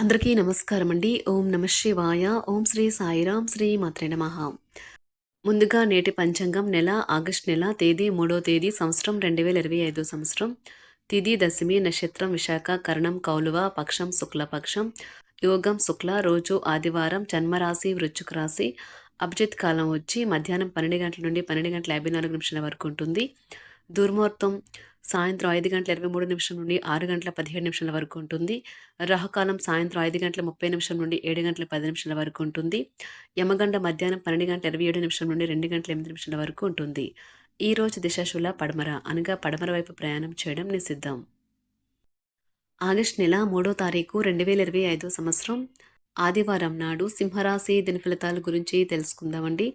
అందరికీ నమస్కారం అండి ఓం నమ శివాయ. ఓం శ్రీ సాయిరాం శ్రీ మాత్రే నమ. ముందుగా నేటి పంచాంగం నెల ఆగస్ట్ నెల తేదీ మూడో తేదీ సంవత్సరం రెండు వేల ఇరవై ఐదో సంవత్సరం. తిది దశమి నక్షత్రం విశాఖ కరణం కౌలువ పక్షం శుక్లపక్షం. యోగం శుక్ల రోజు ఆదివారం జన్మరాశి వృచ్చుక రాశి. అభిజిత్ కాలం వచ్చి మధ్యాహ్నం పన్నెండు గంటల నుండి పన్నెండు గంటల యాభై నాలుగు నిమిషాల వరకు ఉంటుంది. దుర్ముహూర్తం సాయంత్రం ఐదు గంటల ఇరవై మూడు నిమిషం నుండి ఆరు గంటల పదిహేడు నిమిషాల వరకు ఉంటుంది. రాహుకాలం సాయంత్రం ఐదు గంటల ముప్పై నిమిషం నుండి ఏడు గంటల పది నిమిషాల వరకు ఉంటుంది. యమగండ మధ్యాహ్నం పన్నెండు గంటల ఇరవై ఏడు నిమిషం నుండి రెండు గంటల ఎనిమిది నిమిషాల వరకు ఉంటుంది. ఈ రోజు దిశాశుల పడమర అనగా పడమర వైపు ప్రయాణం చేయడం నిషిద్ధం. ఆగస్ట్ నెల మూడో తారీఖు రెండు వేల ఇరవై ఐదో సంవత్సరం. ఆదివారం నాడు సింహరాశి దిన ఫలితాల గురించి తెలుసుకుందామండి.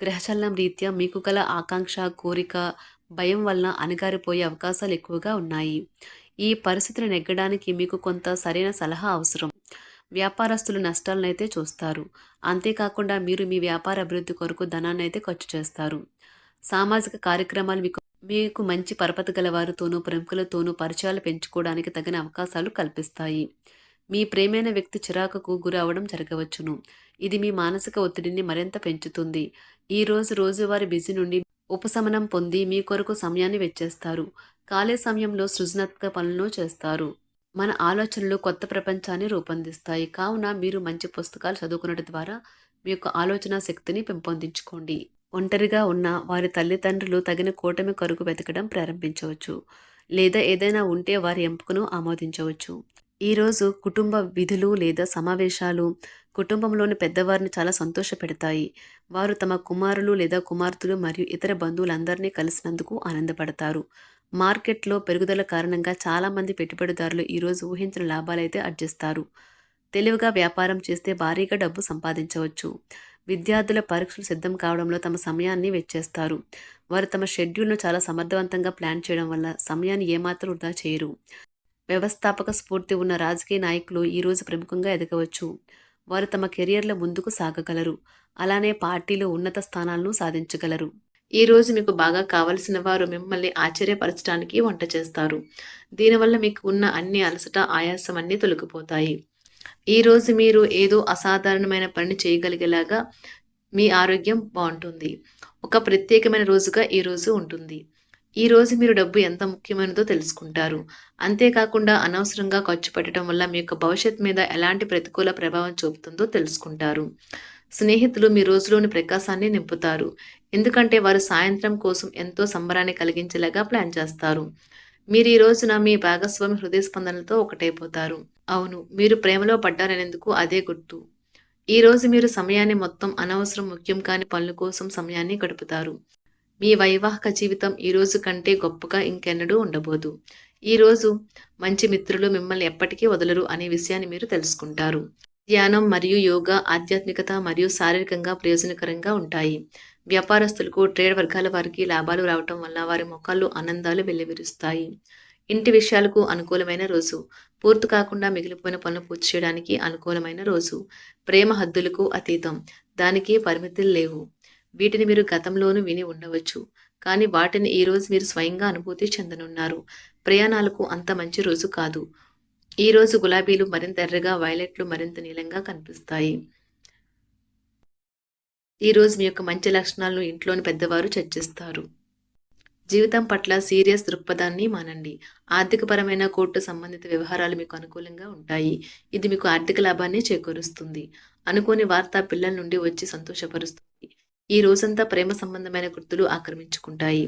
గ్రహచలనం రీత్యా మీకు గల ఆకాంక్ష కోరిక భయం వలన అణగారిపోయే అవకాశాలు ఎక్కువగా ఉన్నాయి. ఈ పరిస్థితిని నెగ్గడానికి మీకు కొంత సరైన సలహా అవసరం. వ్యాపారస్తులు నష్టాలను అయితే చూస్తారు. అంతేకాకుండా మీరు మీ వ్యాపార అభివృద్ధి కొరకు ధనాన్ని అయితే ఖర్చు చేస్తారు. సామాజిక కార్యక్రమాలు మీకు మీకు మంచి పరపతి గల వారితోనూ ప్రముఖులతోనూ పరిచయాలు పెంచుకోవడానికి తగిన అవకాశాలు కల్పిస్తాయి. మీ ప్రేమైన వ్యక్తి చిరాకుకు గురి అవడం జరగవచ్చును. ఇది మీ మానసిక ఒత్తిడిని మరింత పెంచుతుంది. ఈరోజు రోజువారి బిజీ నుండి ఉపశమనం పొంది మీ కొరకు సమయాన్ని వెచ్చేస్తారు. ఖాళీ సమయంలో సృజనాత్మక పనులను చేస్తారు. మన ఆలోచనలు కొత్త ప్రపంచాన్ని రూపొందిస్తాయి. కావున మీరు మంచి పుస్తకాలు చదువుకున్నట్టు ద్వారా మీ యొక్క ఆలోచన శక్తిని పెంపొందించుకోండి. ఒంటరిగా ఉన్న వారి తల్లిదండ్రులు తగిన కూటమి కొరకు వెతకడం ప్రారంభించవచ్చు. లేదా ఏదైనా ఉంటే వారి ఎంపికను ఆమోదించవచ్చు. ఈరోజు కుటుంబ విధులు లేదా సమావేశాలు కుటుంబంలోని పెద్దవారిని చాలా సంతోషపెడతాయి. వారు తమ కుమారులు లేదా కుమార్తెలు మరియు ఇతర బంధువులందరినీ కలిసినందుకు ఆనందపడతారు. మార్కెట్లో పెరుగుదల కారణంగా చాలామంది పెట్టుబడిదారులు ఈరోజు ఊహించిన లాభాలైతే అర్జిస్తారు తెలివిగా వ్యాపారం చేస్తే భారీగా డబ్బు సంపాదించవచ్చు. విద్యార్థుల పరీక్షలు సిద్ధం కావడంలో తమ సమయాన్ని వెచ్చేస్తారు. వారు తమ షెడ్యూల్ను చాలా సమర్థవంతంగా ప్లాన్ చేయడం వల్ల సమయాన్ని ఏమాత్రం వృధా చేయరు. వ్యవస్థాపక స్ఫూర్తి ఉన్న రాజకీయ నాయకులు ఈరోజు ప్రముఖంగా ఎదగవచ్చు. వారు తమ కెరియర్లో ముందుకు సాగగలరు. అలానే పార్టీలో ఉన్నత స్థానాలను సాధించగలరు. ఈ రోజు మీకు బాగా కావలసిన వారు మిమ్మల్ని ఆశ్చర్యపరచడానికి వంట చేస్తారు. దీనివల్ల మీకు ఉన్న అన్ని అలసట ఆయాసం అన్నీ తొలగిపోతాయి. ఈ రోజు మీరు ఏదో అసాధారణమైన పని చేయగలిగేలాగా మీ ఆరోగ్యం బాగుంటుంది. ఒక ప్రత్యేకమైన రోజుగా ఈ రోజు ఉంటుంది. ఈ రోజు మీరు డబ్బు ఎంత ముఖ్యమైనదో తెలుసుకుంటారు. అంతేకాకుండా అనవసరంగా ఖర్చు పెట్టడం వల్ల మీ యొక్క భవిష్యత్ మీద ఎలాంటి ప్రతికూల ప్రభావం చూపుతుందో తెలుసుకుంటారు. స్నేహితులు మీ రోజులోని ప్రకాశాన్ని నింపుతారు. ఎందుకంటే వారు సాయంత్రం కోసం ఎంతో సంబరాన్ని కలిగించేలాగా ప్లాన్ చేస్తారు. మీరు ఈ రోజున మీ భాగస్వామి హృదయ స్పందనలతో ఒకటైపోతారు. అవును మీరు ప్రేమలో పడ్డారనేందుకు అదే గుర్తు. ఈ రోజు మీరు సమయాన్ని మొత్తం అనవసరం ముఖ్యం కాని పనుల కోసం సమయాన్ని గడుపుతారు. మీ వైవాహిక జీవితం ఈ రోజు కంటే గొప్పగా ఇంకెన్నడూ ఉండబోదు. ఈరోజు మంచి మిత్రులు మిమ్మల్ని ఎప్పటికీ వదలరు అనే విషయాన్ని మీరు తెలుసుకుంటారు. ధ్యానం మరియు యోగా ఆధ్యాత్మికత మరియు శారీరకంగా ప్రయోజనకరంగా ఉంటాయి. వ్యాపారస్తులకు ట్రేడ్ వర్గాల వారికి లాభాలు రావటం వల్ల వారి ముఖాల్లో ఆనందాలు వెల్లివిరుస్తాయి. ఇంటి విషయాలకు అనుకూలమైన రోజు. పూర్తి కాకుండా మిగిలిపోయిన పనులు పూర్తి చేయడానికి అనుకూలమైన రోజు. ప్రేమ హద్దులకు అతీతం. దానికి పరిమితులు లేవు. వీటిని మీరు గతంలోనూ విని ఉండవచ్చు. కానీ వాటిని ఈరోజు మీరు స్వయంగా అనుభూతి చెందనున్నారు. ప్రయాణాలకు అంత మంచి రోజు కాదు. ఈరోజు గులాబీలు మరింత ఎర్రగా వైలెట్లు మరింత నీలంగా కనిపిస్తాయి. ఈరోజు మీ యొక్క మంచి లక్షణాలను ఇంట్లోని పెద్దవారు చర్చిస్తారు. జీవితం పట్ల సీరియస్ దృక్పథాన్ని మానండి. ఆర్థికపరమైన కోర్టు సంబంధిత వ్యవహారాలు మీకు అనుకూలంగా ఉంటాయి. ఇది మీకు ఆర్థిక లాభాన్ని చేకూరుస్తుంది. అనుకోని వార్త పిల్లల నుండి వచ్చి సంతోషపరుస్తుంది. ఈ రోజంతా ప్రేమ సంబంధమైన గుర్తులు ఆక్రమించుకుంటాయి.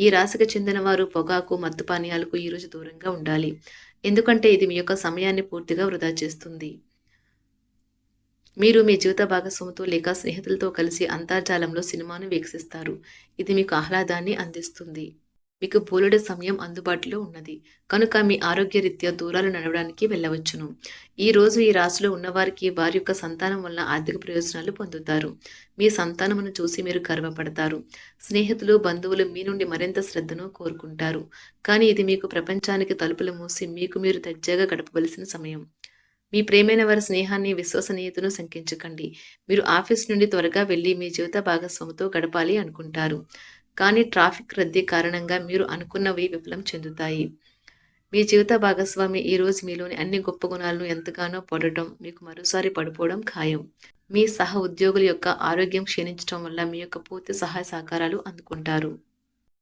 ఈ రాశికి చెందిన వారు పొగాకు మత్తు పానీయాలకు ఈరోజు దూరంగా ఉండాలి. ఎందుకంటే ఇది మీ యొక్క సమయాన్ని పూర్తిగా వృధా చేస్తుంది. మీరు మీ జీవిత భాగస్వామితో లేక స్నేహితులతో కలిసి అంతర్జాలంలో సినిమాను వీక్షిస్తారు. ఇది మీకు ఆహ్లాదాన్ని అందిస్తుంది. మీకు బోలెడు సమయం అందుబాటులో ఉన్నది. కనుక మీ ఆరోగ్యరీత్యా దూరాలు నడవడానికి వెళ్ళవచ్చును. ఈ రోజు ఈ రాశిలో ఉన్నవారికి వారి యొక్క సంతానం వల్ల ఆర్థిక ప్రయోజనాలు పొందుతారు. మీ సంతానమును చూసి మీరు గర్వపడతారు. స్నేహితులు బంధువులు మీ నుండి మరింత శ్రద్ధను కోరుకుంటారు. కానీ ఇది మీకు ప్రపంచానికి తలుపులు మూసి మీకు మీరు దర్జాగా గడపవలసిన సమయం. మీ ప్రేమైన వారి స్నేహాన్ని విశ్వసనీయతను శంకించకండి. మీరు ఆఫీస్ నుండి త్వరగా వెళ్ళి మీ జీవిత భాగస్వామితో గడపాలి అనుకుంటారు. కానీ ట్రాఫిక్ రద్దీ కారణంగా మీరు అనుకున్నవి విఫలం చెందుతాయి. మీ జీవిత భాగస్వామి ఈరోజు మీలోని అన్ని గొప్ప గుణాలను ఎంతగానో పొడటం మీకు మరోసారి పడిపోవడం ఖాయం. మీ సహ ఉద్యోగుల యొక్క ఆరోగ్యం క్షీణించడం వల్ల మీ యొక్క పూర్తి సహాయ సహకారాలు అందుకుంటారు.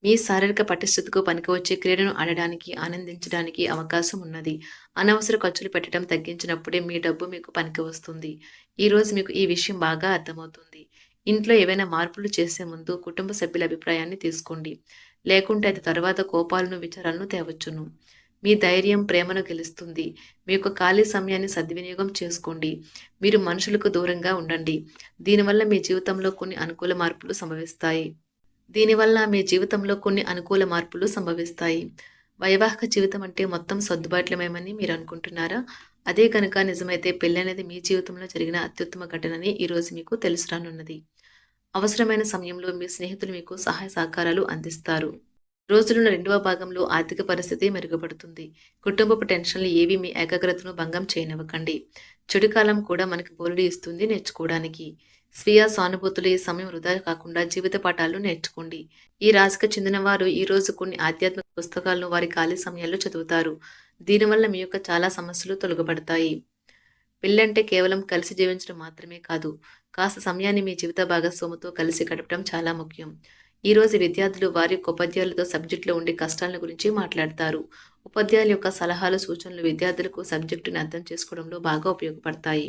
మీ శారీరక పటిష్టతకు పనికివచ్చే క్రీడను ఆడడానికి ఆనందించడానికి అవకాశం ఉన్నది. అనవసర ఖర్చులు పెట్టడం తగ్గించినప్పుడే మీ డబ్బు మీకు పనికి వస్తుంది. ఈరోజు మీకు ఈ విషయం బాగా అర్థమవుతుంది. ఇంట్లో ఏవైనా మార్పులు చేసే ముందు కుటుంబ సభ్యుల అభిప్రాయాన్ని తీసుకోండి. లేకుంటే అది తర్వాత కోపాలను విచారాలను తేవచ్చును. మీ ధైర్యం ప్రేమను గెలుస్తుంది. మీ యొక్క ఖాళీ సమయాన్ని సద్వినియోగం చేసుకోండి. మీరు మనుషులకు దూరంగా ఉండండి. దీనివల్ల మీ జీవితంలో కొన్ని అనుకూల మార్పులు సంభవిస్తాయి. దీనివల్ల మీ జీవితంలో కొన్ని అనుకూల మార్పులు సంభవిస్తాయి. వైవాహిక జీవితం అంటే మొత్తం సర్దుబాట్లమేమని మీరు అనుకుంటున్నారా? అదే కనుక నిజమైతే పెళ్ళి అనేది మీ జీవితంలో జరిగిన అత్యుత్తమ ఘటనని ఈరోజు మీకు తెలుసు రానున్నది అవసరమైన సమయంలో మీ స్నేహితులు మీకు సహాయ సహకారాలు అందిస్తారు. రోజులున్న రెండవ భాగంలో ఆర్థిక పరిస్థితి మెరుగుపడుతుంది. కుటుంబపు టెన్షన్లు ఏవి మీ ఏకాగ్రతను భంగం చేయనివ్వకండి. చెడు కాలం కూడా మనకి బోలుడి ఇస్తుంది నేర్చుకోవడానికి. స్వీయ సానుభూతులు ఈ సమయం వృధా కాకుండా జీవిత పాఠాలు నేర్చుకోండి. ఈ రాశికి చెందిన వారు ఈ రోజు కొన్ని ఆధ్యాత్మిక పుస్తకాలను వారి ఖాళీ సమయాల్లో చదువుతారు. దీనివల్ల మీ యొక్క చాలా సమస్యలు తొలగబడతాయి. పెళ్ళంటే కేవలం కలిసి జీవించడం మాత్రమే కాదు కాస్త సమయాన్ని మీ జీవిత భాగస్వామితో కలిసి గడపడం చాలా ముఖ్యం. ఈరోజు విద్యార్థులు వారి యొక్క ఉపాధ్యాయులతో సబ్జెక్టులో ఉండే కష్టాల గురించి మాట్లాడతారు. ఉపాధ్యాయుల యొక్క సలహాలు సూచనలు విద్యార్థులకు సబ్జెక్టుని అర్థం చేసుకోవడంలో బాగా ఉపయోగపడతాయి.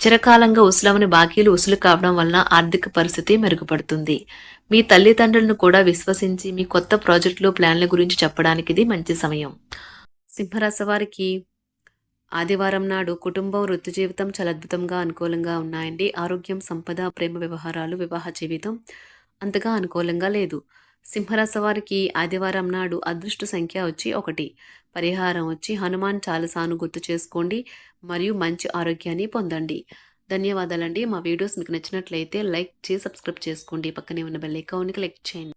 చిరకాలంగా ఉసులవని బాకీలు ఉసులు కావడం వలన ఆర్థిక పరిస్థితి మెరుగుపడుతుంది. మీ తల్లిదండ్రులను కూడా విశ్వసించి మీ కొత్త ప్రాజెక్టులు ప్లాన్ల గురించి చెప్పడానికి ఇది మంచి సమయం. సింహరాశి వారికి ఆదివారం నాడు కుటుంబం వృత్తి జీవితం చాలా అద్భుతంగా అనుకూలంగా ఉన్నాయండి. ఆరోగ్యం సంపద ప్రేమ వ్యవహారాలు వివాహ జీవితం అంతగా అనుకూలంగా లేదు. సింహరాశి వారికి ఆదివారం నాడు అదృష్ట సంఖ్య వచ్చి ఒకటి. పరిహారం వచ్చి హనుమాన్ చాలసాను గుర్తు చేసుకోండి. మరియు మంచి ఆరోగ్యాన్ని పొందండి. ధన్యవాదాలండి. మా వీడియోస్ మీకు నచ్చినట్లయితే లైక్ చేసి సబ్స్క్రైబ్ చేసుకోండి. పక్కనే ఉన్న బెల్ ఐకాన్ని క్లిక్ చేయండి.